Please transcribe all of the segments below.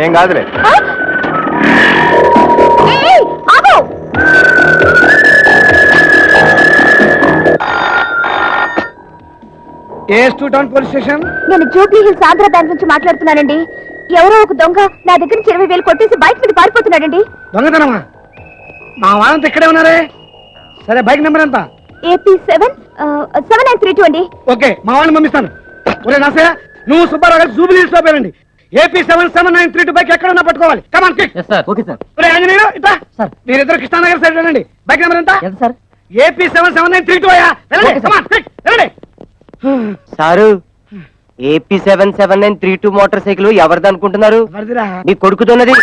నేను కాదులే! A two town police station? నేను జూబ్లీ హిల్స్ ఆంధ్ర బ్యాంక్ నుంచి మాట్లాడుతున్నానండి. ఎవరో ఒక దొంగ నా దగ్గర నుంచి ఇరవై వేలు కొట్టేసి బైక్ మీద పారిపోతున్నాడండి. దొంగతనమా? మా వాళ్ళంతా ఇక్కడే ఉన్నారే. సరే బైక్ నెంబర్ ఎంత? AP seven seven nine three two అండి. ఓకే మా వాళ్ళని పంపిస్తాను. ఒరే నాసే నువ్వు సుబ్బారావు గారు జూబిలీ హిల్స్లో పేరండి. AP seven seven nine three two bike ఎక్కడ ఉన్నా పట్టుకోవాలి. Come on quick sir okay sir ఒరే ఆంజనేయులు ఇట్లా సార్. మీరిద్దరు కృష్ణానగర్ సైడ్ వెళ్ళండి. బైక్ నెంబర్ ఎంత? ఎంత sir AP seven seven nine three two అయ్యా. వెళ్ళండి. కమాన్ క్విక్ వెళ్ళండి. Sir AP seven seven nine three two motorcycle ఎవరిది అనుకుంటున్నారు? ఎవరిదిరా? నీ కొడుకుతున్నది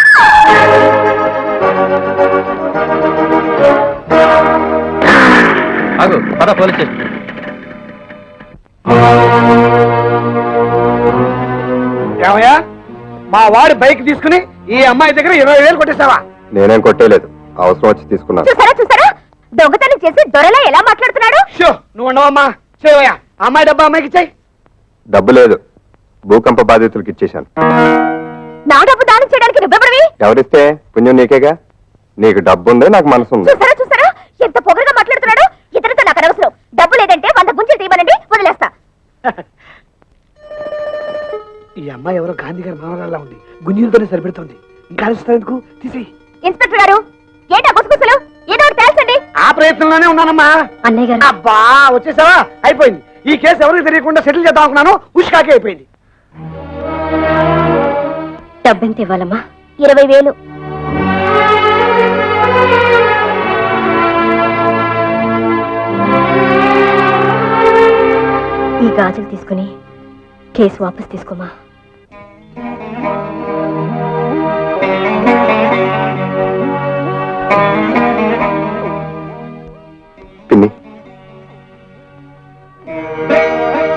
ఆగు పద పోలీస్ స్టేషన్. ఏమయ్యా? మా వాడి బైక్ తీసుకుని ఈ అమ్మాయి దగ్గర ఇరవై వేలు కొట్టేసావా నేనేం కొట్టేయలేదు. అవసరం వచ్చి తీసుకున్నాను. చూసారా చూసారా? దొంగతనం చేసి దొరలా ఎలా మాట్లాడుతున్నాడు? షో నువ్వు ఉండవమ్మా. చేయవయ్యా. అమ్మాయి డబ్బా అమ్మాయికి ఇచ్చాయి. డబ్బు లేదు. భూకంప బాధితులకు ఇచ్చేశాను. నా డబ్బు దానం చేయడానికి నువ్వెవడివి? ఎవరిస్తే? పుణ్యం నీకేగా? నీకు డబ్బు ఉంది నాకు మనసు ఉంది చూసారా చూసారా? ఎంత పొగరుగా మాట్లాడుతున్నాడు? ఇతనితో నాకు అనవసరం. డబ్బు లేదంటే వంద గుంజలు తీయమనండి వదిలేస్తా. ఈ అమ్మాయి ఎవరో గాంధీ గారి మనవరాల్లా ఉంది. గుంజీలతోనే సరిపెడుతుంది. ఇంకా ఆలోచిస్తావు ఎందుకు? తీసి ఇన్స్పెక్టర్ గారు ఏంటా గుసగుసలు ఏదో ఒకటి తేల్చండి. ఆ ప్రయత్నంలోనే ఉన్నానమ్మా. అన్నయ్య గారు. అబ్బా వచ్చేసావా? అయిపోయింది. ఈ కేసు ఎవరికి తెలియకుండా సెటిల్ చేద్దాం అనుకున్నాను. ఉష్కాకే అయిపోయింది. డబ్బెంత ఇవ్వాలమ్మా? ఇరవై వేలు. ఈ గాజులు తీసుకుని కేసు వాపస్ తీసుకోమా?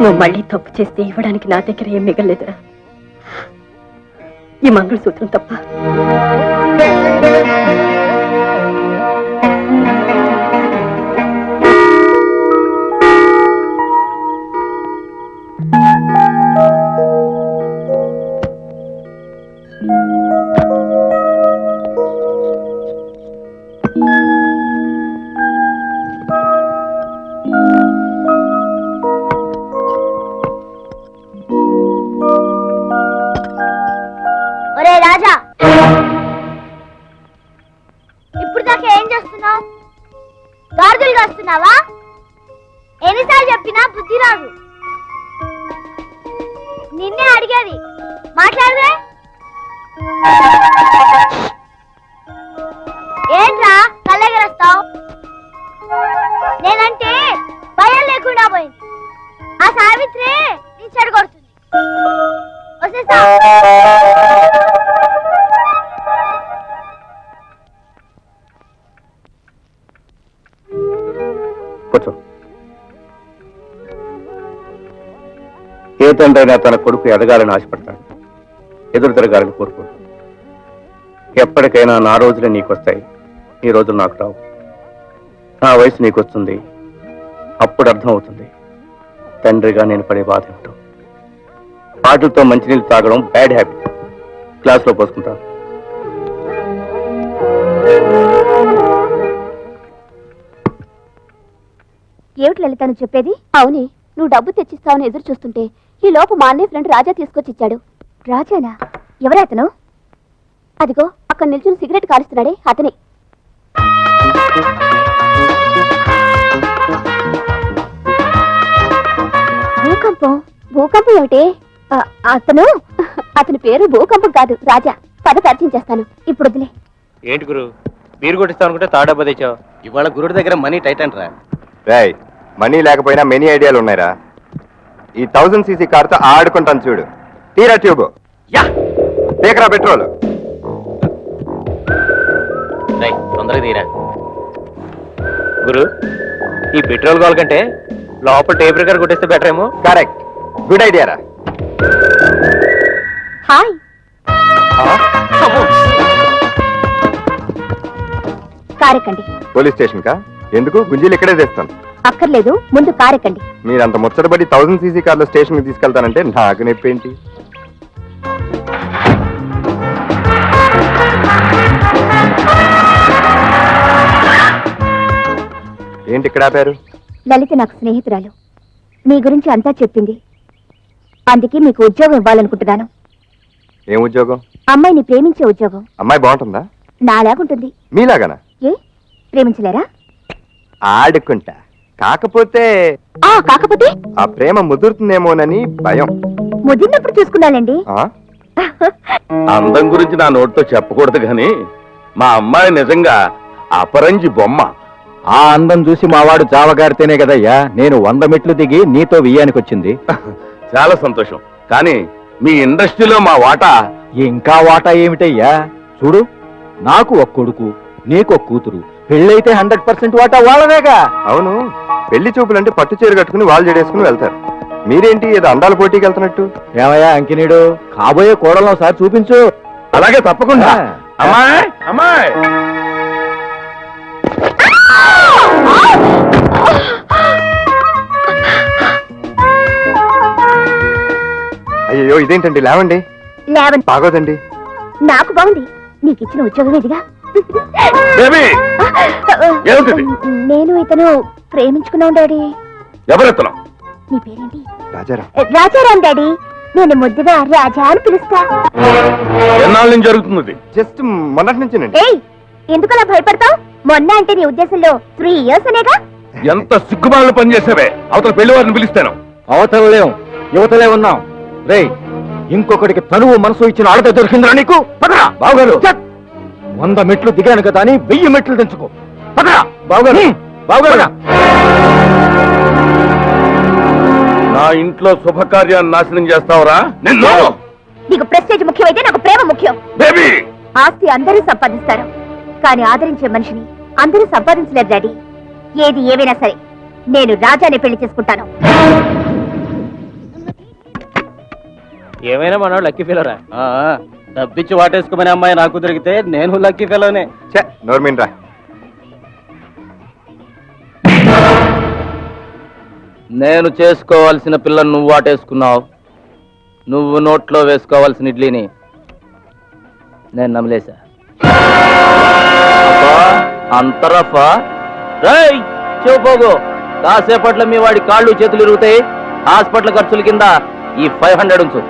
నువ్వు మళ్ళీ తప్పు చేస్తే ఇవ్వడానికి నా దగ్గర ఏం మిగలేదురా ఈ మంగళసూత్రం తప్ప. కూర్చో. ఏ తండ్రైనా తన కొడుకు ఎదగాలని ఆశపడతాడు. ఎదురు తిరగాలని కోరుకుంటాడు ఎప్పటికైనా నా రోజులే నీకొస్తాయి. ఈ రోజు నాకు రావు. నా వయసు నీకొస్తుంది. అప్పుడు అర్థం అవుతుంది తండ్రిగా నేను పడే బాధ ఏమిటో. పాటలతో మంచినీళ్ళు తాగడం బ్యాడ్ హ్యాబిట్ క్లాస్లో పోసుకుంటాను. ఏమిటి లలిత నువ్వు చెప్పేది? అవునే నువ్వు డబ్బు తెచ్చిస్తావని ఎదురు చూస్తుంటే ఈ లోపు మా అన్నయ్య ఫ్రెండ్ రాజా తీసుకొచ్చి ఇచ్చాడు. రాజానా? ఎవరే అతను? అదిగో అక్కడ నిల్చుని సిగరెట్ కాలుస్తున్నాడే అతనే. భూకంపం భూకంపం ఏమిటి? అతను? అతని పేరు భూకంపం కాదు రాజా. పద పరిచయం చేస్తాను. ఇప్పుడు వదిలే. ఏంటి గురు? మీరు కొట్టిస్తా అనుకుంటే తాడు డబ్బా తెచ్చావు. ఇవాళ గురుడి దగ్గర మనీ టైట్ అంటరా? రాయ్ మనీ లేకపోయినా మెనీ ఐడియాలు ఉన్నాయిరా. ఈ థౌజండ్ సీసీ కార్తో ఆడుకుంటాను చూడు. తీరా ట్యూబ్. యా! తీకరా పెట్రోల్. రై తొందరగా తీరా. గురు ఈ పెట్రోల్ కావాలి కంటే లోపల టేప్ రికార్డ్ కొట్టేస్తే బెటర్ ఏమో. కరెక్ట్ గుడ్ ఐడియా రా. హాయ్. కారెక్కండి. పోలీస్ స్టేషన్ కా ఎందుకు? గుంజీలు ఇక్కడే తెస్తాను. అక్కర్లేదు ముందు కార్ ఎక్కండి. మీరు అంత ముచ్చటపడి థౌసండ్ సీసీ కార్లో స్టేషన్కి తీసుకెళ్తానంటే నాకు నొప్పేంటి? ఏంటి ఇక్కడ ఆపారు? లలిత నాకు స్నేహితురాలు. మీ గురించి అంతా చెప్పింది. అందుకే మీకు ఉద్యోగం ఇవ్వాలనుకుంటున్నాను. ఏం ఉద్యోగం? అమ్మాయిని ప్రేమించే ఉద్యోగం. అమ్మాయి బాగుంటుందా? నాలాగుంటుంది. మీలాగనా? ఏ? ప్రేమించలేరా? ఆడుకుంటా. కాకపోతే ఆ కాకపోతే? ఆ ప్రేమ ముదురుతుందేమోనని భయం. ముదిరినప్పుడు చూసుకున్నానండి. ఆ? అందం గురించి నా నోటితో చెప్పకూడదు కానీ మా అమ్మాయి నిజంగా అపరంజి బొమ్మ. ఆ అందం చూసి మావాడు జావగారితేనే కదయ్యా నేను వంద మెట్లు దిగి నీతో వియ్యానికి వచ్చింది చాలా సంతోషం. కానీ మీ ఇండస్ట్రీలో మా వాటా ఇంకా వాటా ఏమిటయ్యా? చూడు నాకు ఒక కొడుకు నీకు ఒక కూతురు. పెళ్ళైతే హండ్రెడ్ పర్సెంట్ వాటా వాళ్ళదేగా అవును. పెళ్ళి చూపులంటే పట్టు చీర కట్టుకుని వాళ్ళు జడేసుకుని వెళ్తారు. మీరేంటి ఏదో అందాల పోటీకి వెళ్తున్నట్టు? ఏమయ్యా అంకినీడు? కాబోయే కోడలను ఒకసారి చూపించు. అలాగే తప్పకుండా. అమ్మాయి అమ్మాయి. అయ్యో ఇదేంటండి? లేవండి. లేవన్ బాగోదండి నాకు బాగుంది. నీకు ఇచ్చిన ఉద్యోగం ఇదిగా. బేబీ! ఏమిటిది? నేను ఇతను ప్రేమించుకున్నాం డాడీ. ఎవరెత్తనం? నీ పేరేంటి? రాజారా. రాజారాం డాడీ. నేను ముద్దుగా రాజా అని పిలుస్తా. ఎన్నాళ్ళ నుంచి జరుగుతున్నది? జస్ట్ మొన్నటి నుంచినండి ఏయ్ ఎందుకలా భయపడతావు? మొన్న అంటే నీ ఉద్దేశంలో త్రీ ఇయర్స్ అనేగా? ఎంత సిగ్గుమాలను పనిచేసావే అవతల పెళ్ళి వారిని పిలుస్తాను. అవతల లేం యువతలే ఉన్నాం. రేయ్ ఇంకొకటికి తనువు మనసు ఇచ్చిన ఆడత దొరికిందిరా నీకు? పదరా బావగారు. ఛట్! వంద మెట్లు దిగాను కదా అని వెయ్యి మెట్లు తెంచుకో పదరా. బావగారు. బావగారు. నా ఇంట్లో శుభకార్యాన్ని నాశనం చేస్తావురా? నిన్ను. నీకు ప్రెస్టేజ్ ముఖ్యమైతే నాకు ప్రేమ ముఖ్యం. బేబీ! ఆస్తి అందరూ సంపాదిస్తారు. కానీ ఆదరించే మనిషిని అందరూ సంపాదించలేరు డాడీ. ఏది ఏవైనా సరే నేను రాజాని పెళ్ళి చేసుకుంటాను. ఏమైనా మనోడు లక్కీ ఫీలరా? డబ్బిచ్చి వాటేసుకోమనే అమ్మాయి నాకు దొరికితే నేను లక్కీ ఫీలోనే. చే నోర్మీన్ రా నేను చేసుకోవాల్సిన పిల్లని నువ్వు వాటేసుకున్నావు. నువ్వు నోట్లో వేసుకోవాల్సిన ఇడ్లీని నేను నమ్మలేసా అంతరఫా. చూపోగు కాసేపట్లో మీ వాడి కాళ్ళు చేతులు ఇరుగుతాయి. హాస్పిటల్ ఖర్చుల కింద ఈ ఫైవ్ హండ్రెడ్ ఉంచు.